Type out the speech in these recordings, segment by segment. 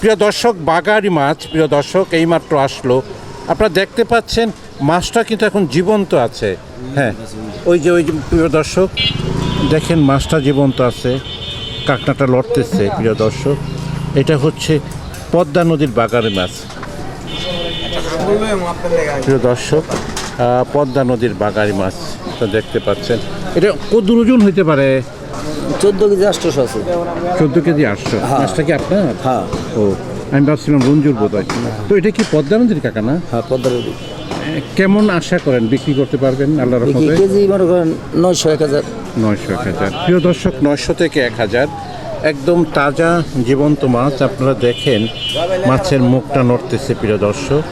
প্রিয় দর্শক, বাগারি মাছ, প্রিয় দর্শক, এইমাত্র আসলো। আপনারা দেখতে পাচ্ছেন, মাছটা কিন্তু এখন জীবন্ত আছে। হ্যাঁ ওই যে ওই যে, প্রিয় দর্শক, দেখেন মাছটা জীবন্ত আছে, কাঁকড়াটা লড়তেছে, প্রিয় দর্শক। এটা হচ্ছে পদ্মা নদীর বাগারি মাছ। প্রিয় দর্শক পদ্মা নদীর বাগারি মাছ দেখতে পাচ্ছেন। এটা কত ওজন হইতে পারে? চোদ্দ কেজি আটশোশো আছে। চোদ্দ কেজি আটশো। মাছটা কি আপনার? হ্যাঁ। ও আমি ভাবছিলাম রঞ্জুর বোধ হয় তো এটা কি পদ্মা নদীর কাকা না? হ্যাঁ পদ্মা নদী। কেমন আশা করেন? বিক্রি করতে পারবেন আল্লাহর দেখি রহমতে? কেজি মনে করেন নয়শো এক হাজার। নয়শো এক হাজার। প্রিয় দর্শক নয়শো থেকে এক হাজার। একদম তাজা জীবন্ত মাছ আপনারা দেখেন। মাছের মুখটা নড়তেছে প্রিয় দর্শক।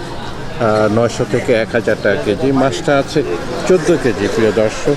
নয়শো থেকে এক হাজার টাকা কেজি। মাছটা আছে চোদ্দ কেজি প্রিয় দর্শক।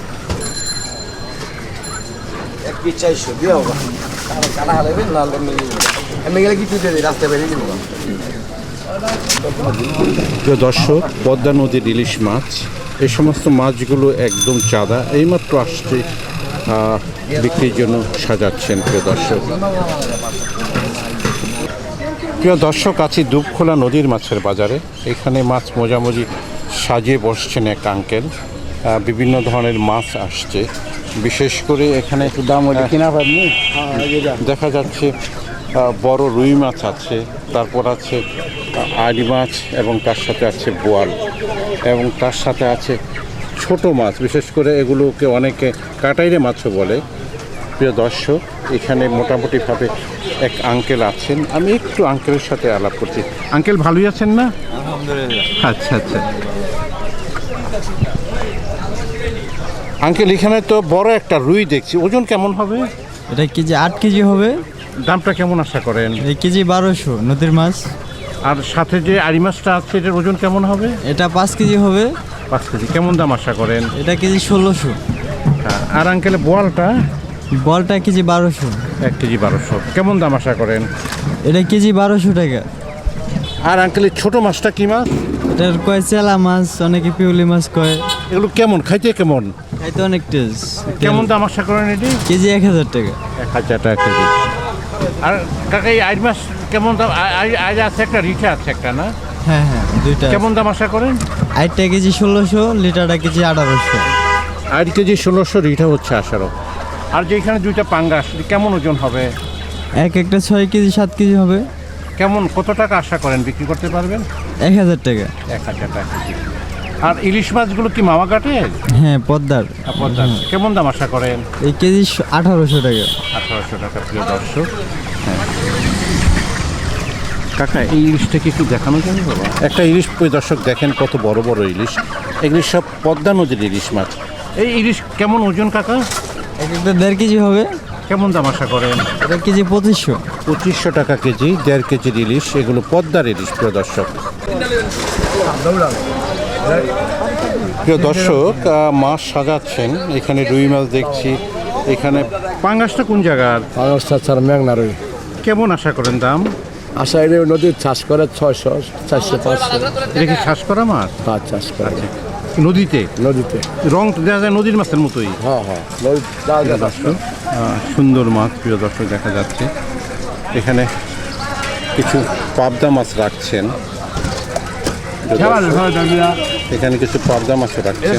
প্রিয় দর্শক, পদ্মা নদীর ইলিশ মাছ, এই সমস্ত মাছগুলো একদম চাঁদা, এইমাত্র আসছে বিক্রির জন্য সাজাচ্ছেন প্রিয় দর্শক। প্রিয় দর্শক, আছি দুবখোলা নদীর মাছের বাজারে। এখানে মাছ মোজামুজি সাজিয়ে বসছেন এক আঙ্কেল। বিভিন্ন ধরনের মাছ আসছে। বিশেষ করে এখানে একটু দাম কিনা পাবনি? দেখা যাচ্ছে বড় রুই মাছ আছে তারপর আছে আড়ি মাছ এবং তার সাথে আছে বোয়াল এবং তার সাথে আছে ছোট মাছ। বিশেষ করে এগুলোকে অনেকে কাটাইরে মাছও বলে। প্রিয় দর্শক এখানে মোটামুটিভাবে এক আঙ্কেল আছেন। আমি একটু আঙ্কেলের সাথে আলাপ করছি। আঙ্কেল ভালোই আছেন না? আচ্ছা আচ্ছা। আঙ্কেল এখানে তো বড় একটা রুই দেখছি। ওজন কেমন হবে? এটা কেজি আট কেজি হবে। দামটা কেমন আশা করেন? এই কেজি বারোশো নদীর মাছ। আর সাথে যে আড়ি মাছটা আছে এটার ওজন কেমন হবে? এটা পাঁচ কেজি হবে। পাঁচ কেজি কেমন দাম আশা করেন? এটা কেজি ষোলোশো। আর আঙ্কেল বোয়ালটা বলটা কেজি বারোশো। এক কেজি বারোশো। কেমন দাম আশা করেন? এটা কেজি বারোশো টাকা। আর আঙ্কেল ছোট মাছটা কি মাছ? এটার কয় চেলা মাছ অনেকে পিউলি মাছ কয়। এগুলো কেমন? খাইতে কেমন? খাইতে অনেক টেস্ট কেমন দাম আশা করেন এটি? কেজি এক হাজার টাকা। এক হাজার টাকা কেজি। আর কাকা এই আইড মাছ কেমন দাম? আই- আই- আইড আছে একটা রিঠে আছে একটা না? হ্যাঁ হ্যাঁ দুইটা কেমন দাম আশা করেন? আটটা কেজি ষোলোশো লিটারটা কেজি আঠারোশো। আইড কেজি ষোলোশো রিঠা হচ্ছে আশারও আর যেখানে দুইটা পাঙ্গাস কেমন ওজন হবে? এক একটা ছয় কেজি সাত কেজি হবে। কেমন কত টাকা আশা করেন? বিক্রি করতে পারবেন? এক হাজার টাকা। এক হাজার টাকা আর ইলিশ মাছগুলো কি মামা কাটে? হ্যাঁ পদ্মার। পদ্মার। কেমন দাম আশা করেন? এই কেজি আঠারোশো টাকা। আঠারোশো টাকা প্রিয় দর্শক। হ্যাঁ। কাকা এই ইলিশটা কি একটু দেখানো যাবে বাবা? একটা ইলিশ দর্শক দেখেন কত বড় বড় ইলিশ। এগুলি সব পদ্মা নদীর ইলিশ মাছ। এই ইলিশ কেমন ওজন কাকা? একটা দেড় কেজি হবে। কেমন দাম আশা করেন? এটা কেজি পঁচিশশো। পঁচিশশো টাকা কেজি দেড় কেজির ইলিশ। এগুলো পদ্মার ইলিশ প্রিয় দর্শক। প্রিয় দর্শক মাছ সাজাচ্ছেন। এখানে রুই মাছ দেখছি। এখানে পাঙ্গাসটা কোন জায়গার? অবস্থা স্যার মেঘনা রই। কেমন আশা করেন দাম? আশা এর নদীর চাষ করে ছয়শো চারশো পাঁচশো। এটা কি শ্বাস করা মাছ? তার চাষ করে। নদীতে? নদীতে। রং তো দেখা যায় নদীর মাছের মতোই। হ্যাঁ হ্যাঁ চাষ। আহ, সুন্দর মাছ প্রিয় দর্শক দেখা যাচ্ছে। এখানে কিছু পাবদা মাছ রাখছেন। দর্শক, এখানে কিছু মাছ রাখছেন।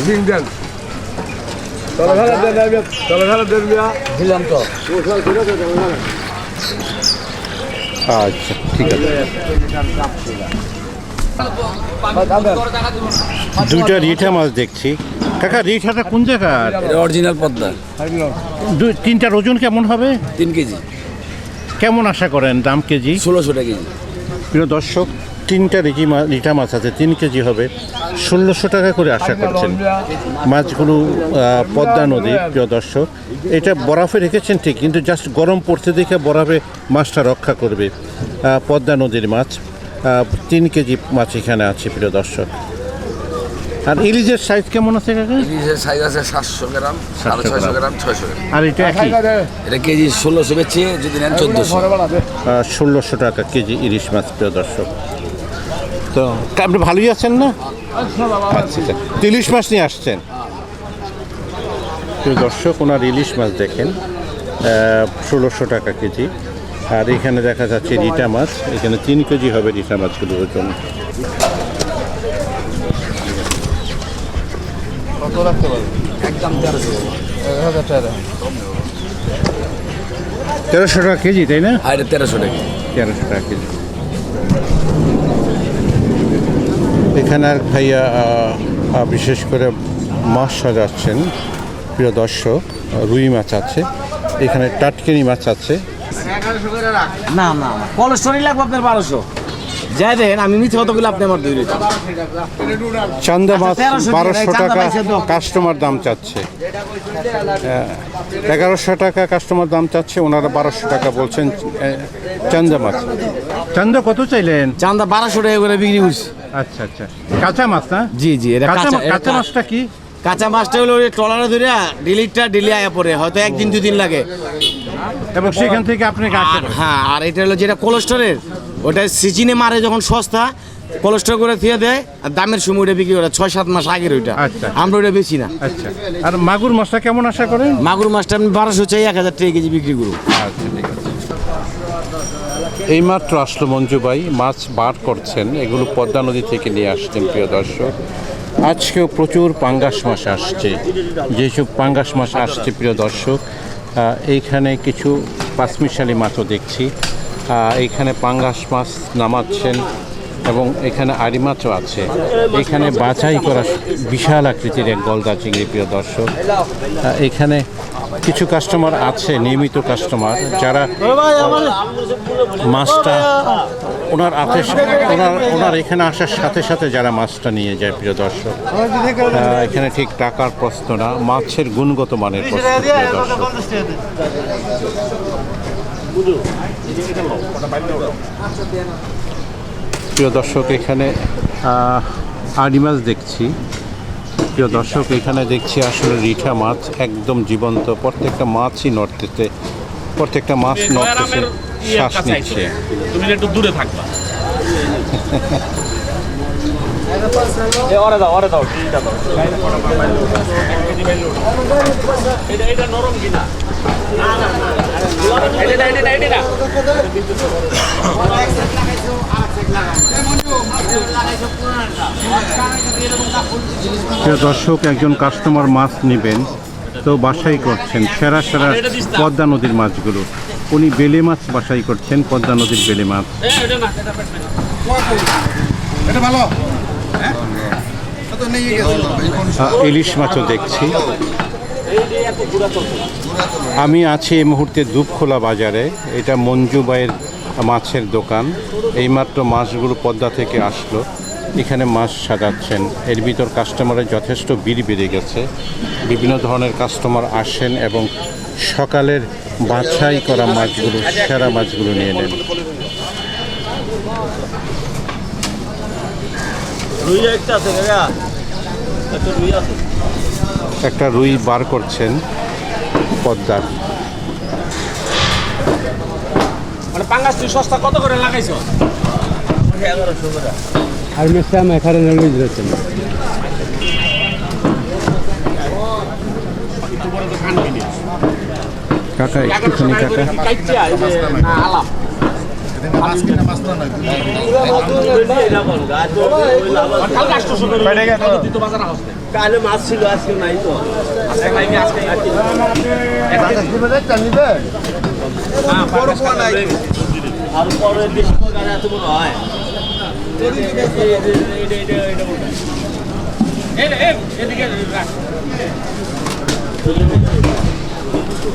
আচ্ছা ঠিক আছে। দুইটা রিঠা মাছ দেখছি। কাকা রিঠাটা কোন জায়গার? অরিজিনাল পদ্মা। দুই তিনটার ওজন কেমন হবে? তিন কেজি। কেমন আশা করেন দাম কেজি? ষোলোশো টাকা কেজি। প্রিয় দর্শক তিনটা রিজি মাছ রিঠা মাছ আছে তিন কেজি হবে। ষোলোশো টাকা করে আশা করছেন মাছগুলো পদ্মা নদী প্রিয় দর্শক। এটা বরফে রেখেছেন ঠিক কিন্তু জাস্ট গরম পড়তে দেখে বরফে মাছটা রক্ষা করবে পদ্মা নদীর মাছ। তিন কেজি মাছ এখানে আছে প্রিয় দর্শক। আর ইলিশের সাইজ কেমন আছে কাকা? ইলিশের সাইজ আছে সাতশো গ্রাম সাড়ে ছয়শো গ্রাম। ছয়শো গ্রাম। আর এটা একই? এটা কেজি ষোলোশো বেচছে যদি নেন চোদ্দোশো। ষোলোশো টাকা কেজি ইলিশ মাছ প্রিয় দর্শক। তো আপনি ভালোই আছেন না? আচ্ছা আচ্ছা ইলিশ মাছ নিয়ে আসছেন। দর্শক ওনার ইলিশ মাছ দেখেন ষোলোশো টাকা কেজি। আর এখানে দেখা যাচ্ছে রিটা মাছ। এখানে তিন কেজি হবে রিটা মাছগুলোর ওজন। একদম তেরোশো তেরোশো টাকা কেজি তাই না? তেরোশো টাকা। তেরোশো টাকা কেজি। এখানে আর ভাইয়া বিশেষ করে মাছ সাজাচ্ছেন প্রিয় দর্শক রুই মাছ আছে এখানে টাটকিনি মাছ আছে। না না কোলেস্টোরি লাগবে আপনার বারোশো। যাই দেখেন আমি মিথ্যে কতগুলো আপনি আমার দুই চান্দা মাছ আচ্ছা, 1300 বারোশো টাকা কাস্টমার দাম। চাচ্ছে। এগারোশো টাকা কাস্টমার দাম চাচ্ছে ওনারা বারোশো টাকা বলছেন চান্দা মাছ। চান্দা কত চাইলেন? চান্দা বারোশো টাকা করে বিক্রি করছি আচ্ছা আচ্ছা। কাঁচা মাছ না? জি জি এটা কাঁচা মাছটা কি? কাঁচা মাছটা হলো ওই ট্রলারে ধরে ডিলিটটা ডিলি আয়া পড়ে হয়তো একদিন দুদিন লাগে। এবং সেখান থেকে আর হ্যাঁ আর এটা হলো যেটা কোলেস্টোরের ওটা সিজিনে মারে যখন সস্তা কোলেস্টোর করে দিয়ে দেয় আর দামের সময় ওটা বিক্রি করে ছয় সাত মাস আগের ওইটা। আচ্ছা। আমরা ওটা বেশি না। আচ্ছা। আর মাগুর মাছটা কেমন আশা করেন? মাগুর মাছটা আমি বারোশো চাই এক হাজার টাকা কেজি বিক্রি করব আচ্ছা। এইমাত্র আসলো মঞ্জু ভাই, মাছ বার করছেন। এগুলো পদ্মা নদী থেকে নিয়ে আসছেন, প্রিয় দর্শক। আজকেও প্রচুর পাঙ্গাস মাছ আসছে। যেসব পাঙ্গাস মাছ আসছে, প্রিয় দর্শক এইখানে কিছু পাঁচমিশালি মাছও দেখছি। এইখানে পাঙ্গাস মাছ নামাচ্ছেন। এবং এখানে আড়ি মাছও আছে। এখানে বাছাই করা বিশাল আকৃতির এক গলদা চিংড়ি, প্রিয় দর্শক। এখানে কিছু কাস্টমার আছে, নিয়মিত কাস্টমার যারা মাছটা ওনার আতে ওনার ওনার এখানে আসার সাথে সাথে যারা মাছটা নিয়ে যায়, প্রিয় দর্শক। এখানে ঠিক টাকার প্রশ্ন না, মাছের গুণগত মানের প্রশ্ন দর্শক। প্রিয় দর্শক এখানে আড়ি মাছ দেখছি। প্রিয় দর্শক এখানে দেখছি আসলে রিঠা মাছ একদম জীবন্ত। প্রত্যেকটা মাছই নড়তেছে প্রত্যেকটা মাছ নড়তেছে শ্বাস নিচ্ছে। তুমি একটু দূরে থাকবা। ওরে দাও ওরে দাও ঠিকটা দাও। এটা এটা নরম কিনা? না না। দর্শক, একজন কাস্টমার মাছ নেবেন, তো বাসাই করছেন সেরা সেরা পদ্মা নদীর মাছগুলো। উনি বেলে মাছ বাসাই করছেন, পদ্মা নদীর বেলে মাছ। ইলিশ মাছও দেখছি। আমি আছি এই মুহূর্তে দুপখোলা বাজারে। এটা মঞ্জুবাইয়ের মাছের দোকান। এইমাত্র মাছগুলো পদ্মা থেকে আসলো। এখানে মাছ সাজাচ্ছেন। এর ভিতর কাস্টমারের যথেষ্ট ভিড় বেড়ে গেছে। বিভিন্ন ধরনের কাস্টমার আসেন এবং সকালের বাছাই করা মাছগুলো, সেরা মাছগুলো নিয়ে নেন। রুই একটা আছে কাকা রুই আছে। একটা রুই বার করছেন পদ্মার। মানে পাঙ্গাস তুই সস্তা কত করে লাগাইছো? আর মেসাম এখানে নেমে দিয়েছেন। কাকা একটুখানি কাকা। না আলাপ কালে মাছ ছিল আজকে নাই তো। আজকে নাই আর পরে বেশি গাড়ি এত বড় হয়। এদিকে রাখ।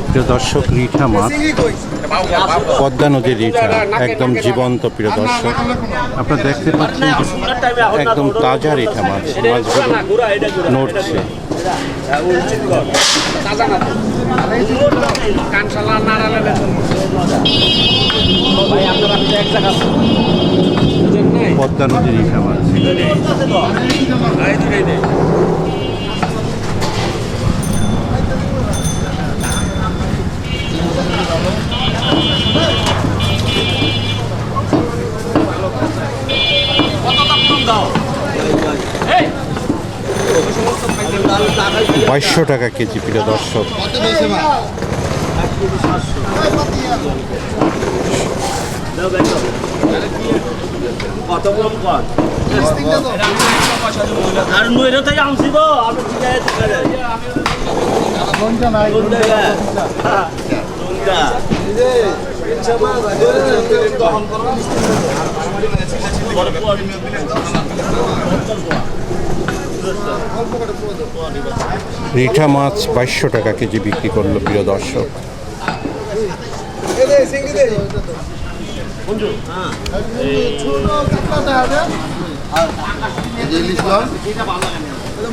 প্রিয় দর্শক, রিঠা মাছ, পদ্মা নদীর রিঠা, একদম জীবন্ত প্রিয় দর্শক। আপনারা দেখতে পাচ্ছেন একদম তাজা রিঠা মাছ, মাছগুলো নড়ছে। পদ্মা নদীর রিঠা মাছ। বাইশশো টাকা কেজি প্রিয় দর্শক। কত কম কর আর নইরে তাই রিঠা মাছ বাইশশো টাকা কেজি বিক্রি করল প্রিয় দর্শক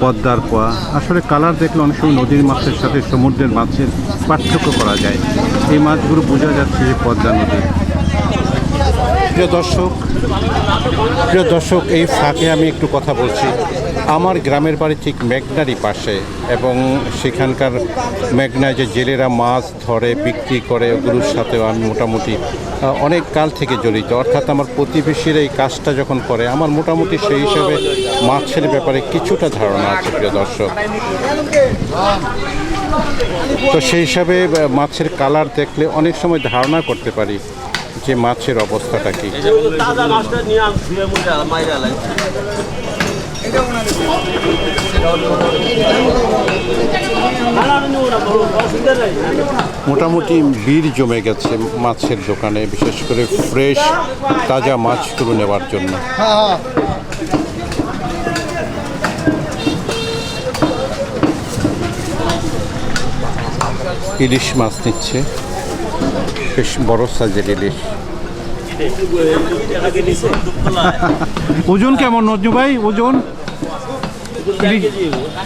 পদ্মার পোয়া আসলে কালার দেখলে অনেক সময় নদীর মাছের সাথে সমুদ্রের মাছের পার্থক্য করা যায়। এই মাছগুলো বোঝা যাচ্ছে যে পদ্মা নদী। প্রিয় দর্শক প্রিয় দর্শক, এই ফাঁকে আমি একটু কথা বলছি। আমার গ্রামের বাড়ি ঠিক মেঘনারই পাশে এবং সেখানকার মেঘনায় যে জেলেরা মাছ ধরে, বিক্রি করে, ওগুলোর সাথেও আমি মোটামুটি অনেক কাল থেকে জড়িত। অর্থাৎ আমার প্রতিবেশীর এই কাজটা যখন করে, আমার মোটামুটি সেই হিসাবে মাছের ব্যাপারে কিছুটা ধারণা আছে, প্রিয় দর্শক। তো সেই হিসাবে মাছের কালার দেখলে অনেক সময় ধারণা করতে পারি যে মাছের অবস্থাটা কী। মোটামুটি ভিড় জমে গেছে মাছের দোকানে বিশেষ করে ফ্রেশ তাজা মাছগুলো নেওয়ার জন্য। ইলিশ মাছ নিচ্ছে। বেশ বড় সাইজের ইলিশ। ওজন কেমন নজনু ভাই? ওজন?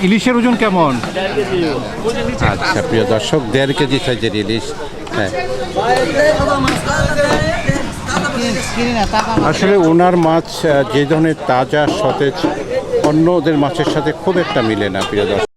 ইলিশের ওজন কেমন? আচ্ছা প্রিয় দর্শক দেড় কেজি সাইজের ইলিশ। হ্যাঁ। আসলে ওনার মাছ যে ধরনের তাজা সতেজ অন্যদের মাছের সাথে খুব একটা মিলে না প্রিয় দর্শক।